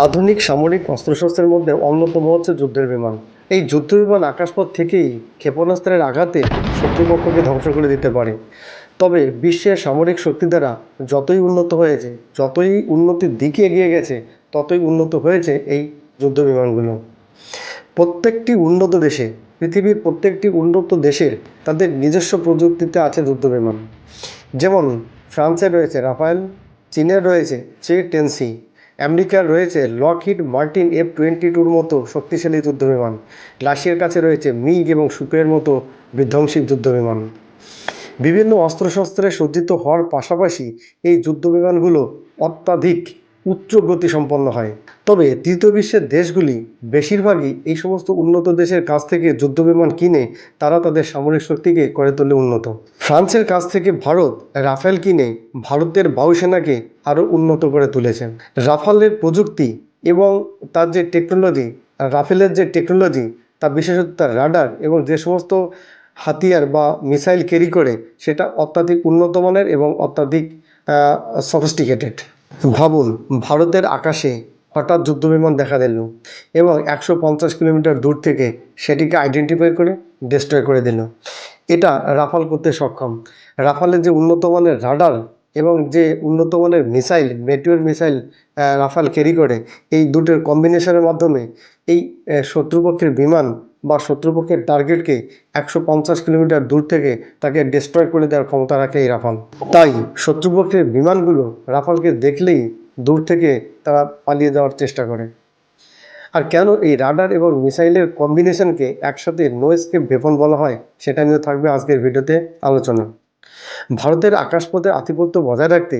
আধুনিক সামরিক অস্ত্রশস্ত্রের মধ্যে অন্যতম হচ্ছে যুদ্ধের বিমান। এই যুদ্ধ বিমান আকাশপথ থেকেই ক্ষেপণাস্ত্রের আঘাতে শত্রুপক্ষকে ধ্বংস করে দিতে পারে। তবে বিশ্বের সামরিক শক্তি দ্বারা যতই উন্নত হয়েছে, যতই উন্নতির দিকে এগিয়ে গেছে, ততই উন্নত হয়েছে এই যুদ্ধ বিমানগুলো। প্রত্যেকটি উন্নত দেশে, পৃথিবীর প্রত্যেকটি উন্নত দেশের তাদের নিজস্ব প্রযুক্তিতে আছে যুদ্ধ বিমান। যেমন, ফ্রান্সে রয়েছে রাফায়েল চীনের রয়েছে চে টেনসি আমেরিকার রয়েছে লকহিড মার্টিন এফ টোয়েন্টি টুর মতো শক্তিশালী যুদ্ধ বিমান রাশিয়ার কাছে রয়েছে মিগ এবং সুপের মতো বিধ্বংসী যুদ্ধ বিমান বিভিন্ন অস্ত্রশস্ত্রে সজ্জিত হওয়ার পাশাপাশি এই যুদ্ধ বিমানগুলো অত্যাধিক উচ্চ গতি সম্পন্ন হয়। তবে তৃতীয় বিশ্বের দেশগুলি বেশিরভাগই এই সমস্ত উন্নত দেশের কাছ থেকে যুদ্ধ বিমান কিনে তারা তাদের সামরিক শক্তিকে করে তোলে উন্নত। ফ্রান্সের কাছ থেকে ভারত রাফেল কিনে ভারতের বায়ুসেনাকে আরও উন্নত করে তুলেছেন রাফালের প্রযুক্তি এবং তার যে টেকনোলজি, রাফেলের যে টেকনোলজি তা বিশেষত তার রাডার এবং যে সমস্ত হাতিয়ার বা মিসাইল ক্যারি করে, সেটা অত্যাধিক উন্নত মানের এবং অত্যাধিক সফিস্টিকেটেড ভাবুন, ভারতের আকাশে হঠাৎ যুদ্ধবিমান দেখা দিল এবং একশো পঞ্চাশ কিলোমিটার দূর থেকে সেটিকে আইডেন্টিফাই করে ডিস্ট্রয় করে দিল। এটা রাফাল করতে সক্ষম। রাফালের যে উন্নত মানের রাডার এবং যে উন্নত মানের missile Meteor missile Rafale carry করে, এই দুটোর কম্বিনেশনের মাধ্যমে এই শত্রুপক্ষের বিমান বা শত্রুপক্ষের টার্গেটকে একশো পঞ্চাশ কিলোমিটার দূর থেকে তাকে ডিস্ট্রয় করে দেওয়ার ক্ষমতা রাখে এই রাফাল। তাই শত্রুপক্ষের বিমানগুলো রাফালকে দেখলেই দূর থেকে তারা পালিয়ে যাওয়ার চেষ্টা করে। আর কেন এই রাডার এবং মিসাইলের কম্বিনেশনকে একসাথে নো এসকেপ ভেপন বলা হয়, সেটা নিয়ে থাকবে আজকের ভিডিওতে আলোচনা। ভারতের আকাশপথে আধিপত্য বজায় রাখতে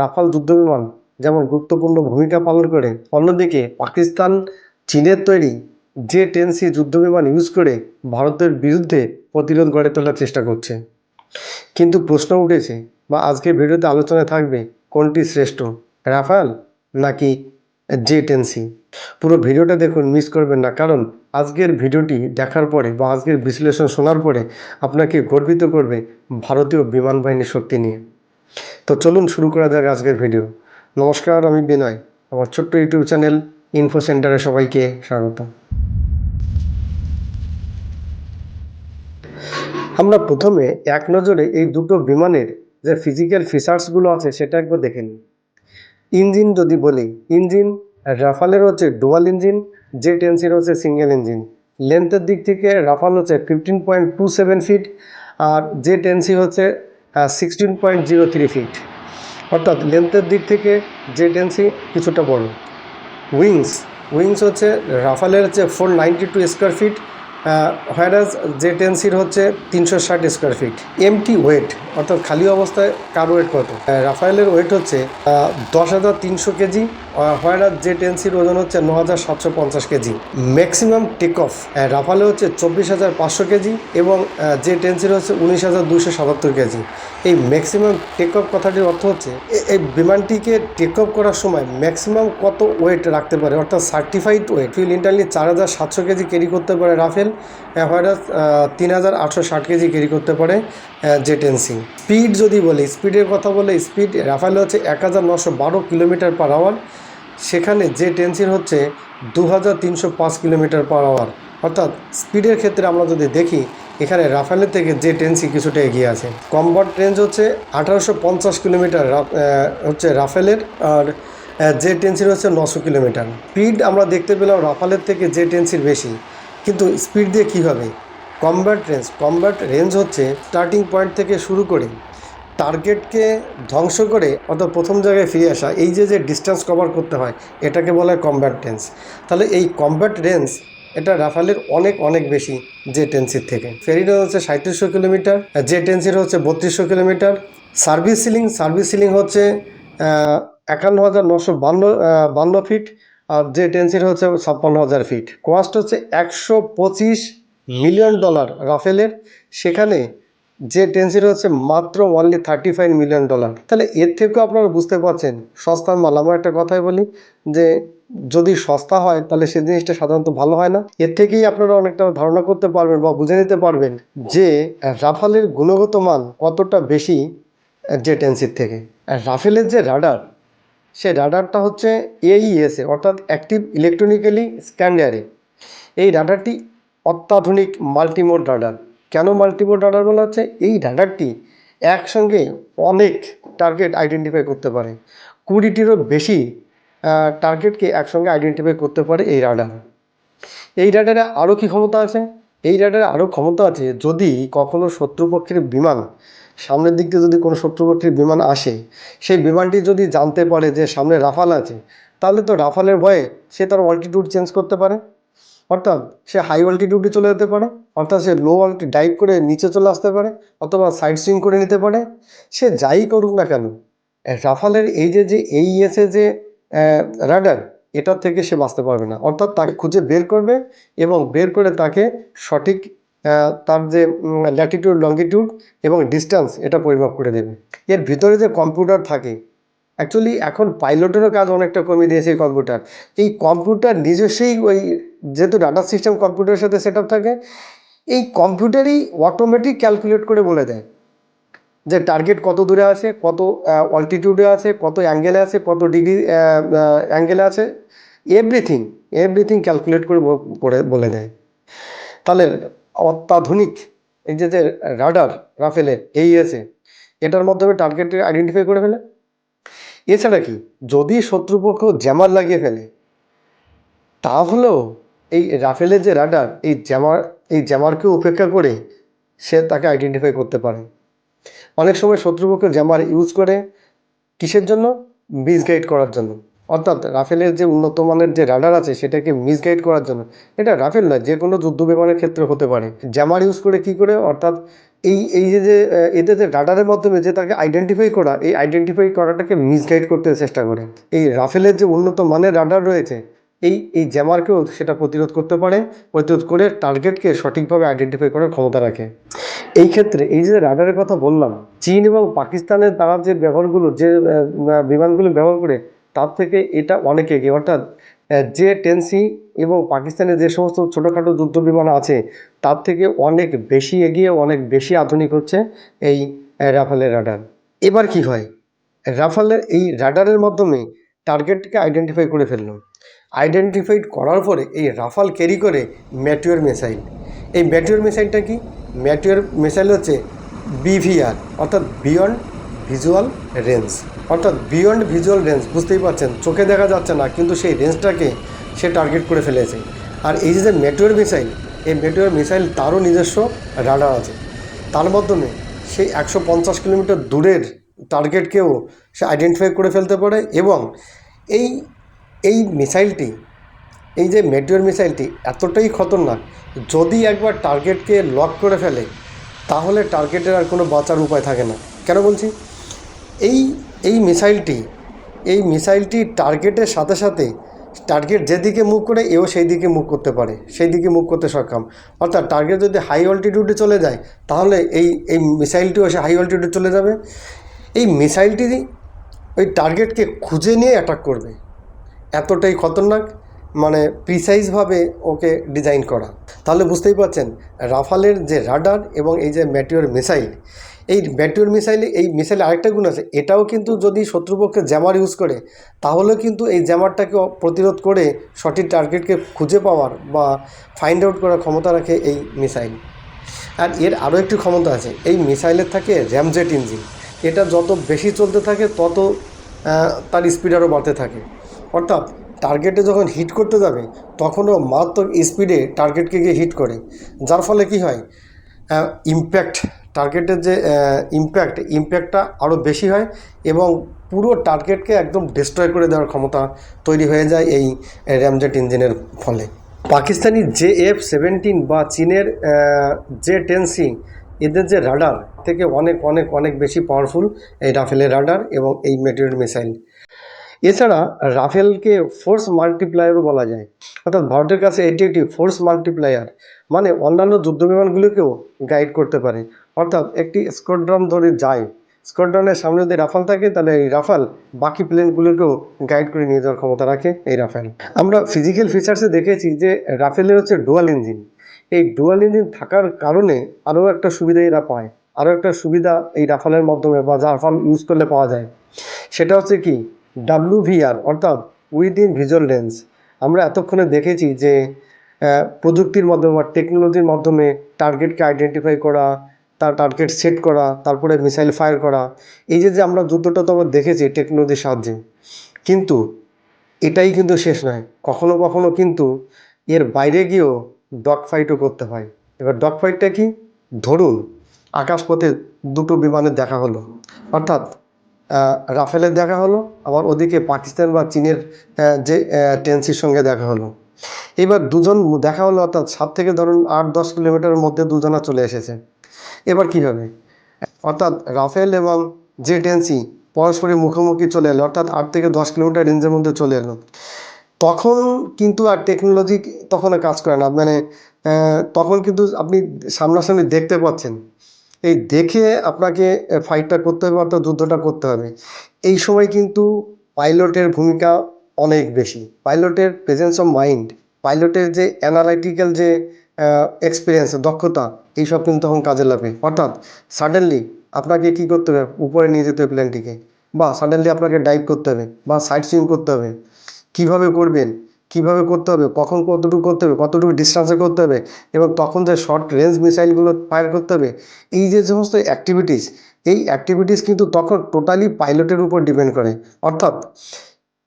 রাফাল যুদ্ধবিমান যেমন গুরুত্বপূর্ণ ভূমিকা পালন করে, অন্যদিকে পাকিস্তান, চীনের তৈরি জে টেন সি যুদ্ধবিমান ইউজ করে ভারতের বিরুদ্ধে প্রতিরোধ গড়ে তোলার চেষ্টা করছে। কিন্তু প্রশ্ন উঠেছে, বা আজকের ভিডিওতে আলোচনায় থাকবে, কোনটি শ্রেষ্ঠ, রাফাল নাকি জে টেন সি পুরো ভিডিওটা দেখুন মিস করবেন না। কারণ আজকের ভিডিওটি দেখার পরে, বা আজকের বিশ্লেষণ শোনার পরে আপনাকে গর্বিত করবে ভারতীয় বিমান বাহিনীর শক্তি নিয়ে। তো চলুন শুরু করা যাক আজকের ভিডিও। নমস্কার, আমি বিনয়। আমার ছোট্ট ইউটিউব চ্যানেল ইনফো সেন্টারে সবাইকে স্বাগত আমরা প্রথমে এক নজরে এই দুটো বিমানের যে ফিজিক্যাল ফিচার্সগুলো আছে সেটা একবার দেখে নিই। ইঞ্জিন যদি বলি, ইঞ্জিন রাফালের হচ্ছে ডুয়াল ইঞ্জিন জে টেনসির হচ্ছে সিঙ্গেল ইঞ্জিন লেন্থের দিক থেকে রাফাল হচ্ছে fifteen point two seven feet আর জে টেনসি হচ্ছে sixteen point zero three feet অর্থাৎ লেন্থের দিক থেকে জে টেনসি কিছুটা বড়। উইংস উইংস হচ্ছে রাফালের হচ্ছে four ninety two square feet whereas যে টেন্সির হচ্ছে তিনশো ষাট স্কোয়ার ফিট এমটি ওয়েট অর্থাৎ খালি অবস্থায় কার ওয়েট কত রাফায়েলের ওয়েট হচ্ছে দশ হাজার তিনশো কেজি হোয়ারাজ জে টেনসির ওজন হচ্ছে ন হাজার সাতশো পঞ্চাশ কেজি। ম্যাক্সিমাম টেক অফ রাফালে হচ্ছে চব্বিশ হাজার পাঁচশো কেজি এবং জে টেনসির হচ্ছে উনিশ হাজার দুশো সাতাত্তর কেজি। এই ম্যাক্সিমাম টেক অফ কথাটির অর্থ হচ্ছে এই বিমানটিকে টেক অফ করার সময় ম্যাক্সিমাম কত ওয়েট রাখতে পারে? অর্থাৎ সার্টিফাইড ওয়েট। ফিল ইন্টারলি চার হাজার সাতশো কেজি ক্যারি করতে পারে রাফেল হোয়ারাস তিন হাজার আটশো ষাট কেজি ক্যারি করতে পারে জে টেনসি স্পিড যদি বলি, স্পিডের কথা বলে, স্পিড রাফেল হচ্ছে এক হাজার নশো বারো কিলোমিটার পার আওয়ার সেখানে যে টেনসির হচ্ছে দু হাজার তিনশো পাঁচ কিলোমিটার পার আওয়ার অর্থাৎ স্পিডের ক্ষেত্রে আমরা যদি দেখি, এখানে রাফেলের থেকে যে টেনসি কিছুটা এগিয়ে আছে। কম্বাট রেঞ্জ হচ্ছে আঠারোশো পঞ্চাশ কিলোমিটার হচ্ছে রাফেলের আর যে টেনসির হচ্ছে নশো কিলোমিটার। স্পিড আমরা দেখতে পেলাম রাফালের থেকে যে টেনসির বেশি, কিন্তু স্পিড দিয়ে কী হবে? কমব্যাট রেঞ্জ কমব্যাট রেঞ্জ হচ্ছে স্টার্টিং পয়েন্ট থেকে শুরু করে টার্গেটকে ধ্বংস করে অর্থাৎ প্রথম জায়গায় ফিরে আসা, এই যে যে ডিস্টেন্স কভার করতে হয়, এটাকে বলা হয় কমব্যাট রেঞ্জ তাহলে এই কমব্যাট রেঞ্জ এটা রাফালের অনেক অনেক বেশি জে টেন্সির থেকে। ফেরিডো হচ্ছে সাঁত্রিশশো কিলোমিটার জে টেন্সির হচ্ছে বত্রিশশো kilometre. Service ceiling service ceiling হচ্ছে একান্ন হাজার নশো বান্ন বান্ন ফিট আর জে টেন্সির হচ্ছে ছাপ্পান্ন হাজার ফিট কস্ট হচ্ছে একশো পঁচিশ মিলিয়ন ডলার রাফেলের। সেখানে যে টেন্সির হচ্ছে মাত্র only thirty five million dollar তাহলে এর থেকেও আপনারা বুঝতে পারছেন, সস্তার মাল। আমার একটা কথাই বলি যে, যদি সস্তা হয়, তাহলে সে জিনিসটা সাধারণত ভালো হয় না। এর থেকেই আপনারা অনেকটা ধারণা করতে পারবেন বা বুঝে নিতে পারবেন যে, রাফালের গুণগত মান কতটা বেশি জে টেন্সির থেকে। রাফেলের যে রাডার, সে রাডারটা হচ্ছে এইএসএ অর্থাৎ অ্যাক্টিভ ইলেকট্রনিক্যালি স্ক্যান্ডারে এই রাডারটি অত্যাধুনিক মাল্টিমোড রাডার। কেন মাল্টিমোড রাডার বলা হচ্ছে এই রাডারটি একসঙ্গে অনেক টার্গেট আইডেন্টিফাই করতে পারে। কুড়িটিরও বেশি টার্গেটকে একসঙ্গে আইডেন্টিফাই করতে পারে এই রাডার এই রাডারে আরও কী ক্ষমতা আছে? এই রাডারে আরও ক্ষমতা আছে যদি কখনো শত্রুপক্ষের বিমান, সামনের দিক দিয়ে যদি কোনো শত্রুপক্ষের বিমান আসে, সেই বিমানটি যদি জানতে পারে যে সামনে রাফাল আছে, তাহলে তো রাফালের ভয়ে সে তার অল্টিটিউড চেঞ্জ করতে পারে। অর্থাৎ সে হাই অল্টিটিউডে চলে যেতে পারে, অর্থাৎ সে লো অল্টি ডাইভ করে নিচে চলে আসতে পারে, অথবা সাইড সুইং করে নিতে পারে। সে যাই করুক না কেন, রাফালের এই যে যে এই এসে যে রাডার এটার থেকে সে বাঁচতে পারবে না। অর্থাৎ তাকে খুঁজে বের করবে এবং বের করে তাকে সঠিক তার যে ল্যাটিটিউড লঙ্গিটিউড এবং ডিস্টেন্স এটা পরিমাপ করে দেবে। এর ভিতরে যে কম্পিউটার থাকে অ্যাকচুয়ালি এখন পাইলটেরও কাজ অনেকটা কমিয়ে দিয়েছে এই কম্পিউটার এই কম্পিউটার নিজস্বই ওই যেহেতু ডাটা সিস্টেম কম্পিউটারের সাথে সেট থাকে, এই কম্পিউটারই অটোমেটিক ক্যালকুলেট করে বলে দেয় যে টার্গেট কত দূরে আছে, কত অল্টিটিউডে আছে, কত অ্যাঙ্গেলে আছে, কত ডিগ্রি অ্যাঙ্গেলে আছে এভরিথিং এভরিথিং ক্যালকুলেট করে বলে দেয়। তাহলে অত্যাধুনিক এই যে যে রাডার রাফেলের এই এসে এটার মাধ্যমে টার্গেট আইডেন্টিফাই করে ফেলে। এছাড়া কি? যদি শত্রুপক্ষ জ্যামার লাগিয়ে ফেলে, তাহলেও এই রাফেলের যে রাডার, এই জ্যামার, এই জ্যামারকে উপেক্ষা করে সে তাকে আইডেন্টিফাই করতে পারে। অনেক সময় শত্রুপক্ষ জ্যামার ইউজ করে কিসের জন্য? মিসগাইড করার জন্য। অর্থাৎ রাফেলের যে উন্নত মানের যে রাডার আছে, সেটাকে মিসগাইড করার জন্য। এটা রাফেল নয় যে কোনো যুদ্ধ বিমানের ক্ষেত্রে হতে পারে। জ্যামার ইউজ করে কি করে? অর্থাৎ এই এই যে যে এদের যে রাডারের মাধ্যমে যে তাকে আইডেন্টিফাই করা, এই আইডেন্টিফাই করাটাকে মিসগাইড করতে চেষ্টা করে। এই রাফেলের যে উন্নত মানের রাডার রয়েছে, এই এই জ্যামারকেও সেটা প্রতিরোধ করতে পারে, প্রতিরোধ করে টার্গেটকে সঠিকভাবে আইডেন্টিফাই করার ক্ষমতা রাখে। এই ক্ষেত্রে এই যে রাডারের কথা বললাম, চীন এবং পাকিস্তানের তারা যে ব্যবহারগুলো, যে বিমানগুলো ব্যবহার করে তার থেকে এটা অনেক এগিয়ে। অর্থাৎ যে টেনসি এবং পাকিস্তানের যে সমস্ত ছোটোখাটো যুদ্ধ বিমান আছে, তার থেকে অনেক বেশি এগিয়ে, অনেক বেশি আধুনিক হচ্ছে এই রাফালের রাডার। এবার কি হয়? রাফালের এই রাডারের মাধ্যমে টার্গেটকে আইডেন্টিফাই করে ফেলল। আইডেন্টিফাইড করার পরে এই রাফাল ক্যারি করে ম্যাটিওর মিসাইল এই ম্যাটিওর মিসাইলটা কি? ম্যাটিওর মিসাইল হচ্ছে বিভিআর অর্থাৎ বিয়ন্ড ভিজুয়াল রেঞ্জ অর্থাৎ বিয়ন্ড ভিজুয়াল রেঞ্জ বুঝতেই পারছেন, চোখে দেখা যাচ্ছে না, কিন্তু সেই রেঞ্জটাকে সে টার্গেট করে ফেলেছে। আর এই যে মেটিওর মিসাইল এই মেটিওর মিসাইল তারও নিজস্ব রাডার আছে। তার মাধ্যমে সেই একশো পঞ্চাশ কিলোমিটার দূরের টার্গেটকেও সে আইডেন্টিফাই করে ফেলতে পারে এবং এই এই মিসাইলটি এই যে মেটিওর মিসাইলটি এতটাই খতরনাক, যদি একবার টার্গেটকে লক করে ফেলে, তাহলে টার্গেটের আর কোনো বাঁচার উপায় থাকে না। কেন বলছি? এই এই মিসাইলটি এই মিসাইলটি টার্গেটের সাথে সাথে টার্গেট যেদিকে মুখ করে এও সেই দিকে মুখ করতে পারে সেই দিকে মুখ করতে সক্ষম। অর্থাৎ টার্গেট যদি হাই অল্টিটিউডে চলে যায়, তাহলে এই এই মিসাইলটিও সে হাই অল্টিটিউডে চলে যাবে। এই মিসাইলটি ওই টার্গেটকে খুঁজে নিয়ে অ্যাটাক করবে। এতটাই খতরনাক। মানে প্রিসাইজভাবে ওকে ডিজাইন করা। তাহলে বুঝতেই পারছেন, রাফালের যে রাডার এবং এই যে ম্যাটিওর মিসাইল, এই ম্যাটিওর মিসাইলে, এই মিসাইলে আরেকটা গুণ আছে, এটাও কিন্তু যদি শত্রুপক্ষে জ্যামার ইউজ করে, তাহলেও কিন্তু এই জ্যামারটাকে প্রতিরোধ করে সঠিক টার্গেটকে খুঁজে পাওয়ার বা ফাইন্ড আউট করার ক্ষমতা রাখে এই মিসাইল। আর এর আরও একটি ক্ষমতা আছে, এই মিসাইলের থাকে র্যামজেট ইঞ্জিন এটা যত বেশি চলতে থাকে, তত তার স্পিড আরও বাড়তে থাকে। অর্থাৎ টার্গেটে যখন হিট করতে যাবে তখনও মারাত্মক স্পিডে টার্গেটকে গিয়ে হিট করে। যার ফলে কি হয়? ইম্প্যাক্ট টার্গেটের যে ইম্প্যাক্ট ইম্প্যাক্টটা আরও বেশি হয় এবং পুরো টার্গেটকে একদম ডিস্ট্রয় করে দেওয়ার ক্ষমতা তৈরি হয়ে যায় এই র্যামজেট ইঞ্জিনের ফলে। পাকিস্তানি জে এফ সেভেন্টিন বা চীনের জে টেন সি, এদের যে রাডার থেকে অনেক অনেক অনেক বেশি পাওয়ারফুল এই রাফেলের রাডার এবং এই মেটেরিয়াল মিসাইল এছাড়া রাফেলকে ফোর্স মাল্টিপ্লায়ারও বলা যায়। অর্থাৎ ভারতের কাছে এটি একটি ফোর্স মাল্টিপ্লায়ার মানে অন্যান্য যুদ্ধ বিমানগুলোকেও গাইড করতে পারে। অর্থাৎ একটি স্কোয়াড্রন ধরে যায়। স্কোয়াড্রনের সামনে যদি রাফাল থাকে, তাহলে এই রাফাল বাকি প্লেনগুলোকেও গাইড করে নিয়ে যাওয়ার ক্ষমতা রাখে এই রাফেল। আমরা ফিজিক্যাল ফিচার্সে দেখেছি যে রাফেলের হচ্ছে ডুয়াল ইঞ্জিন এই ডুয়াল ইঞ্জিন থাকার কারণে আরও একটা সুবিধা এরা পায়। আরও একটা সুবিধা এই রাফালের মাধ্যমে বা রাফাল ইউজ করলে পাওয়া যায়। সেটা হচ্ছে কি? ডাব্লিউভিআর অর্থাৎ উইথ ইন ভিজুয়াল রেঞ্জ আমরা এতক্ষণে দেখেছি যে প্রযুক্তির মাধ্যমে বা টেকনোলজির মাধ্যমে টার্গেটকে আইডেন্টিফাই করা, তার টার্গেট সেট করা, তারপরে মিসাইল ফায়ার করা। এই যে যে আমরা যুদ্ধটা তো আমরা দেখেছি টেকনোলজির সাহায্যে, কিন্তু এটাই কিন্তু শেষ নয়। কখনো কখনো কিন্তু এর বাইরে গিয়েও ডগ ফাইটও করতে হয়। এবার ডগ ফাইটটা কি? ধরুন, আকাশপথে দুটো বিমানের দেখা হলো। অর্থাৎ রাফেলের দেখা হলো, আবার ওদিকে পাকিস্তান বা চীনের যে টেন্সির সঙ্গে দেখা হলো। এবার দুজন দেখা হলো, অর্থাৎ সাত থেকে ধরুন আট, দশ কিলোমিটারের মধ্যে দুজনা চলে এসেছে। এবার কী হবে? অর্থাৎ রাফেল এবং যে টেন্সি পরস্পরের মুখোমুখি চলে এলো, অর্থাৎ আট থেকে দশ কিলোমিটার রেঞ্জের মধ্যে চলে এলো। তখন কিন্তু আর টেকনোলজি তখন কাজ করে না। মানে তখন কিন্তু আপনি সামনাসামনি দেখতে পাচ্ছেন। এই দেখে আপনাকে ফাইটটা করতে হবে, অর্থাৎ যুদ্ধটা করতে হবে। এই সময় কিন্তু পাইলটের ভূমিকা অনেক বেশি। পাইলটের প্রেজেন্স অফ মাইন্ড পাইলটের যে অ্যানালাইটিক্যাল যে এক্সপিরিয়েন্স দক্ষতা, এইসব কিন্তু তখন কাজে লাগবে। অর্থাৎ সাডেনলি আপনাকে কী করতে হবে? উপরে নিয়ে যেতে হবে প্লেনটিকে বা সাডেনলি আপনাকে ডাইভ করতে হবে, বা সাইট সুইং করতে হবে। কীভাবে করবেন? কীভাবে করতে হবে, কখন কতটুকু করতে হবে, কতটুকু ডিস্টেন্সে করতে হবে এবং তখন যে শর্ট রেঞ্জ মিসাইলগুলো ফায়ার করতে হবে, এই যে সমস্ত অ্যাক্টিভিটিস এই অ্যাক্টিভিটিস কিন্তু তখন টোটালি পাইলটের উপর ডিপেন্ড করে। অর্থাৎ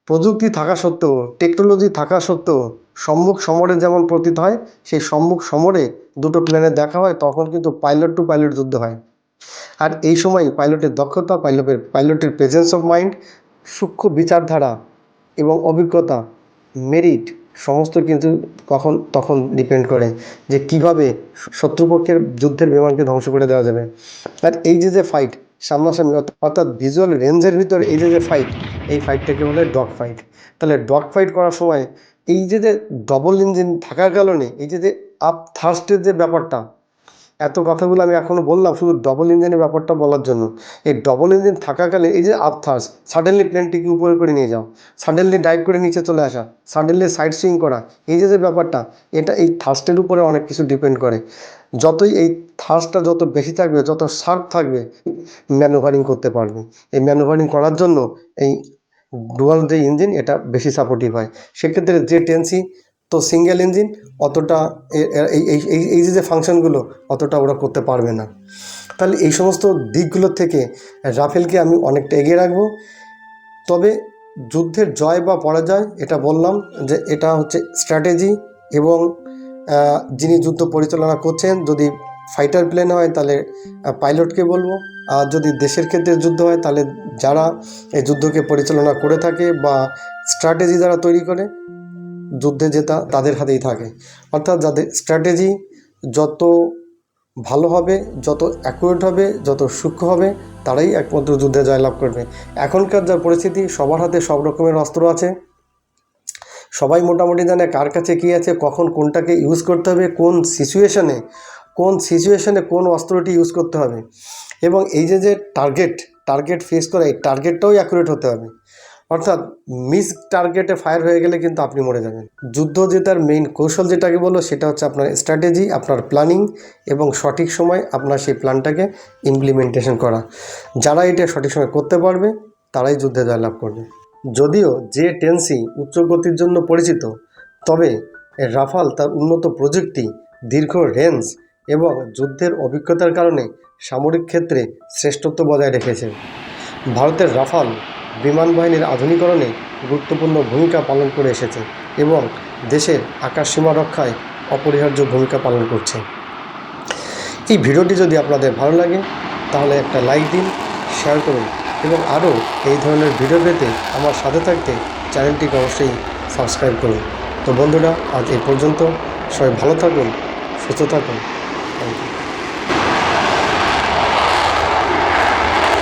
প্রযুক্তি থাকা সত্ত্বেও টেকনোলজি থাকা সত্ত্বেও, সম্মুখ সমরে যেমন প্রতীত হয়, সেই সম্মুখ সমরে দুটো প্লেনের দেখা হয়, তখন কিন্তু পাইলট টু পাইলট যুদ্ধ হয়। আর এই সময় পাইলটের দক্ষতা পাইলটের পাইলটের প্রেজেন্স অফ মাইন্ড সূক্ষ্ম বিচারধারা এবং অভিজ্ঞতা মেরিট সমস্ত কিন্তু কখন, তখন ডিপেন্ড করে যে কীভাবে শত্রুপক্ষের যুদ্ধের বিমানকে ধ্বংস করে দেওয়া যাবে। আর এই যে যে ফাইট সামনাসামনি অর্থাৎ- ভিজুয়াল রেঞ্জের ভিতরে এই যে যে ফাইট এই ফাইটটাকে বলে ডগ ফাইট তাহলে ডগ ফাইট করার সময় এই যে যে ডবল ইঞ্জিন থাকার কারণে, এই যে যে আপ থার্স্টের যে ব্যাপারটা এত কথাগুলো আমি এখনও বললাম শুধু ডবল ইঞ্জিনের ব্যাপারটা বলার জন্য। এই ডবল ইঞ্জিন থাকাকালীন এই যে আপ থার্স সাডেনলি প্লেনটিকে উপরে করে নিয়ে যাও সাডেনলি ডাইভ করে নিচে চলে আসা সাডেনলি সাইড সুইং করা, এই যে যে ব্যাপারটা, এটা এই থার্স্টের উপরে অনেক কিছু ডিপেন্ড করে। যতই এই থার্সটা যত বেশি থাকবে, যত শার্প থাকবে ম্যানুভারিং করতে পারবে। এই ম্যানুভারিং করার জন্য এই ডুয়াল যে ইঞ্জিন এটা বেশি সাপোর্টিভ হয়। সেক্ষেত্রে যে টেন্সি তো সিঙ্গেল ইঞ্জিন অতটা এই এই এই যে ফাংশনগুলো অতটা ওরা করতে পারবে না। তাহলে এই সমস্ত দিকগুলোর থেকে রাফেলকে আমি অনেকটা এগিয়ে রাখব। তবে যুদ্ধের জয় বা পরাজয়, এটা বললাম যে এটা হচ্ছে স্ট্র্যাটেজি এবং যিনি যুদ্ধ পরিচালনা করছেন, যদি ফাইটার প্লেন হয় তাহলে পাইলটকে বলব। আর যদি দেশের ক্ষেত্রে যুদ্ধ হয় তাহলে যারা এই যুদ্ধকে পরিচালনা করে থাকে বা স্ট্র্যাটেজি যারা তৈরি করে যুদ্ধে জেতা তাদের হাতেই থাকে। অর্থাৎ যাদের স্ট্র্যাটেজি যত ভালো হবে, যত অ্যাকুরেট হবে, যত সূক্ষ্ম হবে, তারাই একমাত্র যুদ্ধে জয়লাভ করবে। এখনকার যা পরিস্থিতি, সবার হাতে সব রকমের অস্ত্র আছে। সবাই মোটামুটি জানে কার কাছে কী আছে, কখন কোনটাকে ইউজ করতে হবে, কোন সিচুয়েশনে কোন সিচুয়েশানে কোন অস্ত্রটি ইউজ করতে হবে। এবং এই যে যে টার্গেট টার্গেট ফেস করা, এই টার্গেটটাও অ্যাকুরেট হতে হবে। অর্থাৎ মিস টার্গেটে ফায়ার হয়ে গেলে কিন্তু আপনি মরে যাবেন। যুদ্ধ জেতার মেইন কৌশল যেটাকে বলো সেটা হচ্ছে আপনার স্ট্র্যাটেজি আপনার প্ল্যানিং এবং সঠিক সময় আপনার সেই প্ল্যানটাকে ইমপ্লিমেন্টেশন করা। যারা এটা সঠিক সময় করতে পারবে, তারাই যুদ্ধে জয়লাভ করবে। যদিও যে টেন্সি উচ্চ গতির জন্য পরিচিত, তবে রাফাল তার উন্নত প্রযুক্তি, দীর্ঘ রেঞ্জ এবং যুদ্ধের অভিজ্ঞতার কারণে সামরিক ক্ষেত্রে শ্রেষ্ঠত্ব বজায় রেখেছে। ভারতের রাফাল বিমান বাহিনীর আধুনিকরণে গুরুত্বপূর্ণ ভূমিকা পালন করে এসেছে এবং দেশের আকাশ সীমা রক্ষায় অপরিহার্য ভূমিকা পালন করছে। এই ভিডিওটি যদি আপনাদের ভালো লাগে, তাহলে একটা লাইক দিন শেয়ার করুন এবং আরও এই ধরনের ভিডিও পেতে আমার সাথে থাকতে চ্যানেলটিকে অবশ্যই সাবস্ক্রাইব করুন। তো বন্ধুরা, আজ এই পর্যন্ত সবাই ভালো থাকুন, সুস্থ থাকুন।